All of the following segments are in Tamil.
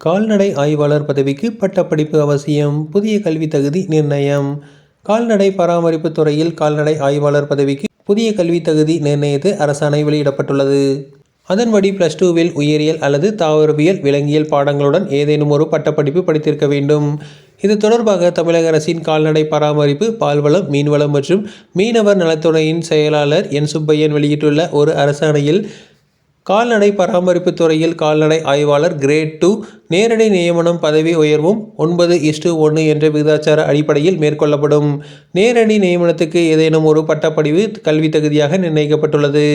கால்நடை ஆய்வாளர் பதவிக்கு பட்டப்படிப்பு அவசியம் புதிய கல்வி தகுதி நிர்ணயம். கால்நடை பராமரிப்பு துறையில் கால்நடை ஆய்வாளர் பதவிக்கு புதிய கல்வி தகுதி நிர்ணயித்து அரசாணை வெளியிடப்பட்டுள்ளது. அதன்படி பிளஸ் டூவில் உயிரியல் அல்லது தாவரவியல் விலங்கியல் பாடங்களுடன் ஏதேனும் ஒரு பட்டப்படிப்பு படித்திருக்க வேண்டும். இது தொடர்பாக தமிழக அரசின் கால்நடை பராமரிப்பு பால்வளம் மீன்வளம் மற்றும் மீனவர் நலத்துறையின் செயலாளர் என். சுப்பையன் வெளியிட்டுள்ள ஒரு அரசாணையில் கால்நடை பராமரிப்பு துறையில் கால்நடை ஆய்வாளர் கிரேட் டூ நேரடி நியமனம் பதவி உயர்வும் ஒன்பது இஷ்டு ஒன்று என்ற விகிதாச்சார அடிப்படையில் மேற்கொள்ளப்படும். நேரடி நியமனத்துக்கு ஏதேனும் ஒரு பட்டப்படிவு கல்வி தகுதியாக நிர்ணயிக்கப்பட்டுள்ளது.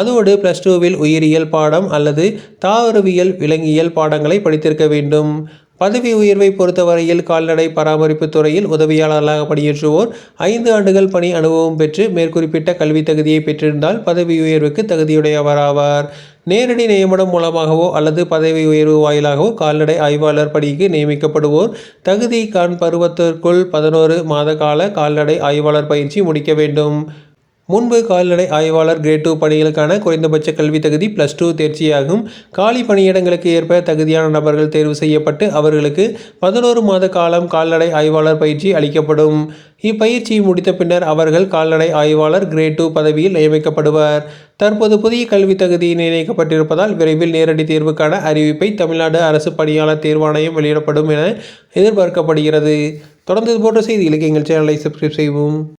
அதோடு பிளஸ் டூவில் உயிரியல் பாடம் அல்லது தாவரவியல் விலங்கியல் பாடங்களை படித்திருக்க வேண்டும். பதவி உயர்வை பொறுத்தவரையில் கால்நடை பராமரிப்பு துறையில் உதவியாளர்களாக பணியேற்றுவோர். ஐந்து ஆண்டுகள் பணி அனுபவம் பெற்று மேற்குறிப்பிட்ட கல்வி தகுதியை பெற்றிருந்தால் பதவி உயர்வுக்கு தகுதியுடையவராவார். நேரடி நியமனம் மூலமாகவோ அல்லது பதவி உயர்வு வாயிலாகவோ கால்நடை ஆய்வாளர் பணிக்கு நியமிக்கப்படுவோர். தகுதி கான் பருவத்திற்குள் பதினோரு மாத கால கால்நடை ஆய்வாளர் பயிற்சி முடிக்க வேண்டும். முன்பு கால்நடை ஆய்வாளர் கிரேட் டூ பணிகளுக்கான குறைந்தபட்ச கல்வி தகுதி ப்ளஸ் டூ தேர்ச்சியாகும். காலி பணியிடங்களுக்கு ஏற்ப தகுதியான நபர்கள் தேர்வு செய்யப்பட்டு அவர்களுக்கு பதினோரு மாத காலம் கால்நடை ஆய்வாளர் பயிற்சி அளிக்கப்படும். இப்பயிற்சி முடித்த பின்னர் அவர்கள் கால்நடை ஆய்வாளர் கிரேட் டூ பதவியில் நியமிக்கப்படுவர். தற்போது புதிய கல்வி தகுதி நிர்ணயிக்கப்பட்டிருப்பதால் விரைவில் நேரடி தேர்வுக்கான அறிவிப்பை தமிழ்நாடு அரசு பணியாளர் தேர்வாணையம் வெளியிடப்படும் என எதிர்பார்க்கப்படுகிறது. தொடர்ந்து இது போன்ற செய்திகளுக்கு எங்கள் சேனலை சப்ஸ்கிரைப் செய்வோம்